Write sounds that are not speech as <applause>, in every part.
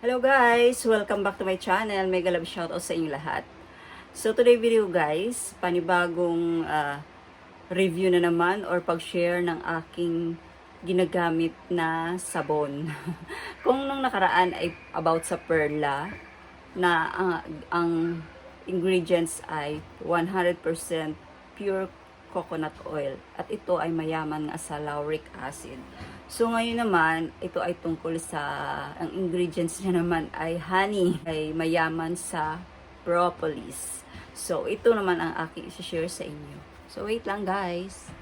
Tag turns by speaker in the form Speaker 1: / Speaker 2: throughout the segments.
Speaker 1: Hello guys! Welcome back to my channel. Mega love shoutout sa inyo lahat. So today video guys, panibagong ah, review na naman or pag-share ng aking ginagamit na sabon. <laughs> Kung nung nakaraan ay about sa Perla na ah, ang ingredients ay 100% pure coconut oil at ito ay mayaman sa lauric acid. So ngayon naman, ito ay tungkol sa ang ingredients niya naman ay honey, ay mayaman sa propolis. So ito naman ang aking i-share sa inyo. So wait lang guys.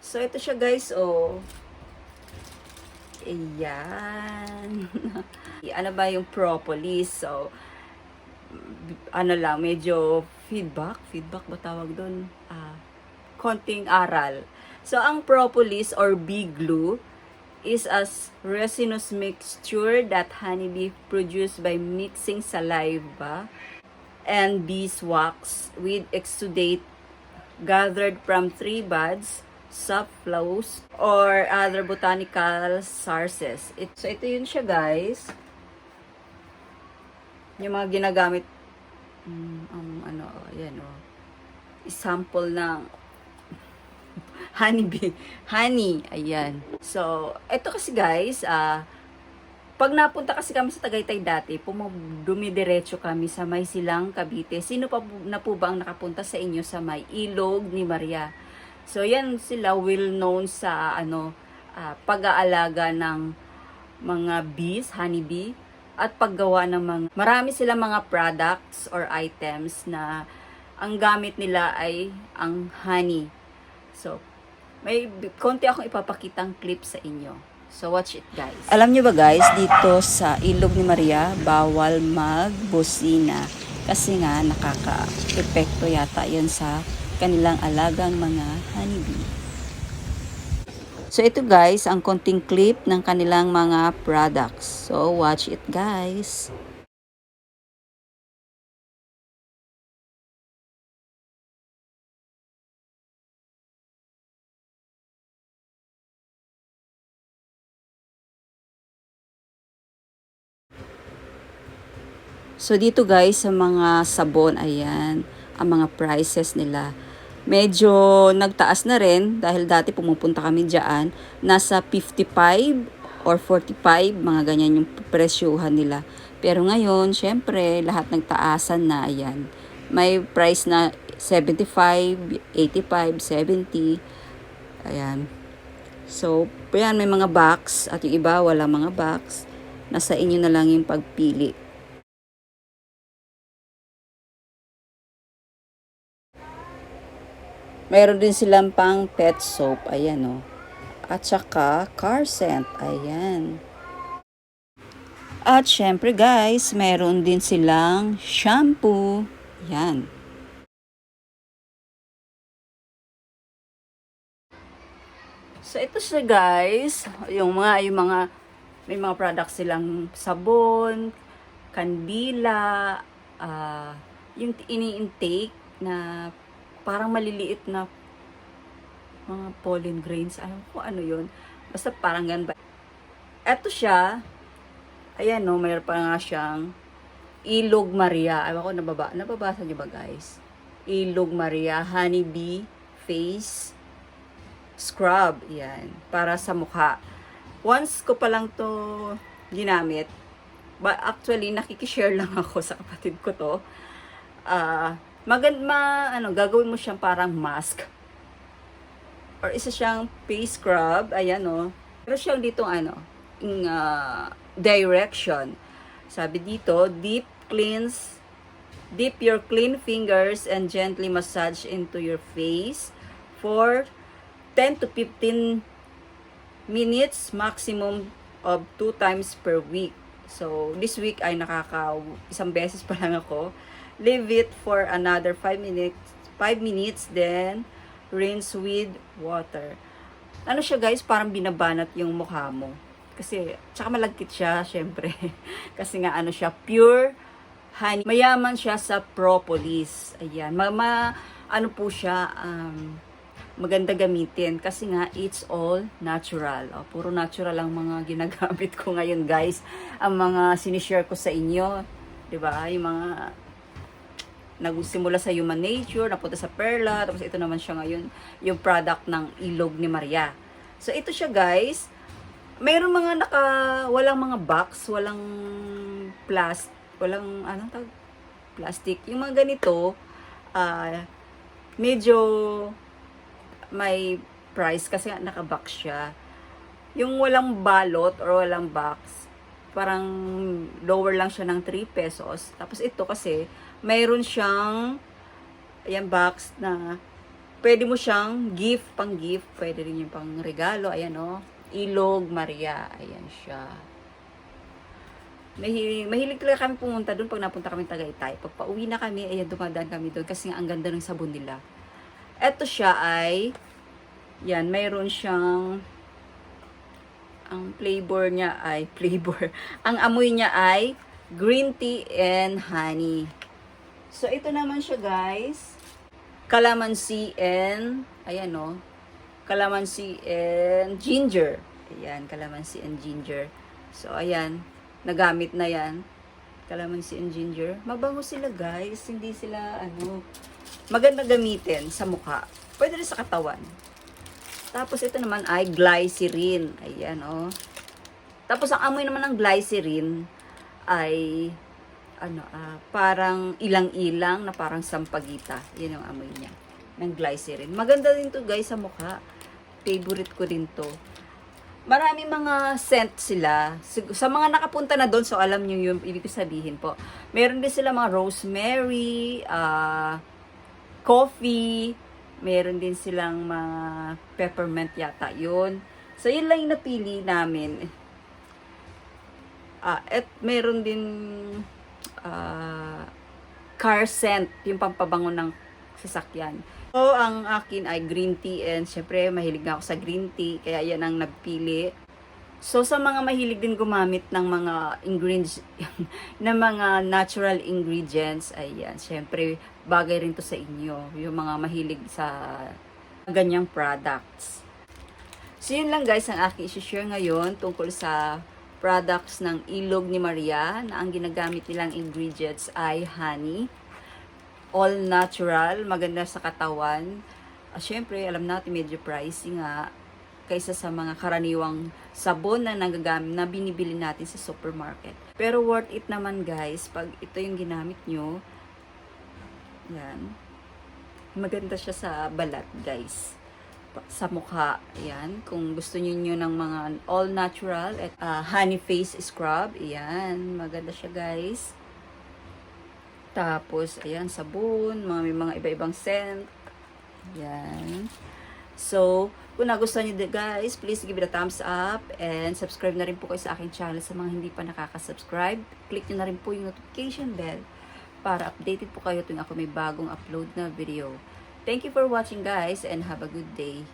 Speaker 1: So ito siya guys, oh. Ayan. <laughs> ano ba yung propolis? So, ano lang, medyo feedback, feedback ba tawag doon? Ah, konting aral. So, ang propolis or bee glue is a resinous mixture that honeybee produce by mixing saliva and beeswax with exudate gathered from tree buds, soft flows, or other botanical sources. It, so, ito yun siya, guys. Yung mga ginagamit Mm, ang ano, ayan o. Sample ng <laughs> honeybee. Honey, ayan. So, ito kasi guys, ah, pag napunta kasi kami sa Tagaytay dati, dumidiretso kami sa May Silang, Cavite. Sino pa na po ba ang nakapunta sa inyo sa May Ilog ni Maria? So, yan sila well known sa ano, ah, pag-aalaga ng mga bees, honeybee, at paggawa ng mga, marami sila mga products or items na ang gamit nila ay ang honey. So, may konti akong ipapakitang clip sa inyo. So, watch it guys. Alam nyo ba guys, dito sa Ilog ni Maria, bawal magbusina. Kasi nga, nakaka-epekto yata yun sa kanilang alagang mga honeybee. So ito guys, ang konting clip ng kanilang mga products. So watch it guys. So dito guys sa mga sabon ayan, ang mga prices nila. Medyo nagtaas na rin dahil dati pumupunta kami diyan, nasa 55 or 45 mga ganyan yung presyuhan nila. Pero ngayon, syempre, lahat nagtaasan na ayan. May price na 75, 85, 70. Ayan. So, ayan, may mga box at yung iba wala mga box. Nasa inyo na lang yung pagpili. Meron din silang pang pet soap. Ayan, oh. At saka car scent. Ayan. At syempre guys, meron din silang shampoo. Yan. So ito siya guys, yung mga yung mga may mga products silang sabon, kandila, ah yung ini-intake na parang maliliit na mga pollen grains. Alam ko ano yun. Basta parang ganun ba. Eto siya. Ayan no, mayroon pa nga siyang Ilog Maria. Ewan ko, nababa, nababasa niyo ba guys? Ilog Maria Honeybee Face Scrub. Yan. Para sa mukha. Once ko pa lang to ginamit, ba, actually, nakikishare lang <laughs> ako sa kapatid ko to. Ah, magand ma ano gagawin mo siyang parang mask. Or isa siyang face scrub ayan no pero siyang dito ano in ah, direction. Sabi dito deep cleanse dip your clean fingers and gently massage into your face for 10 to 15 minutes maximum of 2 times per week. So this week ay nakaka isang beses pa lang ako leave it for another 5 minutes 5 minutes then rinse with water. Ano siya guys? Parang binabanat yung mukha mo. Kasi tsaka malagkit siya <laughs> syempre. Kasi nga ano siya pure honey. Mayaman siya sa propolis. Ayan. Ma, ma- ano po siya um, maganda gamitin. Kasi nga it's all natural. O, puro natural ang mga <laughs> ginagamit ko ngayon guys. Ang mga sinishare ko sa inyo. 'di ba? Yung mga nagsimula sa human nature, napunta sa perla, tapos ito naman siya ngayon, yung product ng ilog ni Maria. So ito siya guys, mayroon mga naka, walang mga box, walang plastic, walang, anong tawag? Plastic. Yung mga ganito, ah, medyo may price kasi naka-box siya. Yung walang balot or walang box, parang lower lang siya ng 3 pesos. Tapos ito kasi, mayroon siyang, ayan, box na pwede mo siyang gift, pang gift, pwede rin yung pang regalo, ayan o, Ilog Maria, ayan siya. Mahilig, mahilig talaga kami pumunta doon pag napunta kami Tagaytay. Pag pauwi na kami, ayan, dumadaan kami doon kasi ang ganda ng sabon nila. Ito siya ay, yan, mayroon siyang, ang flavor niya ay, <laughs> flavor, ang amoy niya ay green tea and honey. So, ito naman siya, guys. Calamansi and, ayan o, calamansi and ginger. Ayan, calamansi and ginger. So, ayan, nagamit na yan. Calamansi and ginger. Mabango sila, guys. Hindi sila, ano, maganda gamitin sa mukha. Pwede rin sa katawan. Tapos, ito naman ay glycerin. Ayan, oh. Tapos, ang amoy naman ng glycerin ay ano, ah, parang ilang-ilang na parang sampagita. Yan yung amoy niya. Ng glycerin. Maganda din to guys sa mukha. Favorite ko din to. Maraming mga scent sila. Sa mga nakapunta na doon, so alam niyo yung ibig sabihin po. Meron din sila mga rosemary, ah, coffee, meron din silang mga peppermint yata yun. So, yun lang yung napili namin. Ah, at meron din ah, car scent, yung pampabango ng sasakyan. So, ang akin ay green tea and syempre mahilig ako sa green tea, kaya yan ang napili. So, sa mga mahilig din gumamit ng mga ingredients, <laughs> ng mga natural ingredients, ayan, syempre, bagay rin to sa inyo, yung mga mahilig sa ganyang products. So, yun lang guys ang aking isi-share ngayon tungkol sa products ng Ilog ni Maria na ang ginagamit nilang ingredients ay honey, all natural, maganda sa katawan. Uh, Siyempre, alam natin medyo pricey nga kaysa sa mga karaniwang sabon na nagagamit na binibili natin sa supermarket. Pero worth it naman guys pag ito yung ginamit nyo. Yan. Maganda siya sa balat guys sa mukha. Yan. Kung gusto niyo ng mga all natural at ah, honey face scrub, yan. Maganda siya, guys. Tapos, ayan, sabon, mga may mga iba-ibang scent. Yan. So, kung nagustuhan niyo guys, please give it a thumbs up and subscribe na rin po kayo sa aking channel sa mga hindi pa nakaka-subscribe. Click niyo na rin po yung notification bell para updated po kayo tuwing ako may bagong upload na video. Thank you for watching guys and have a good day.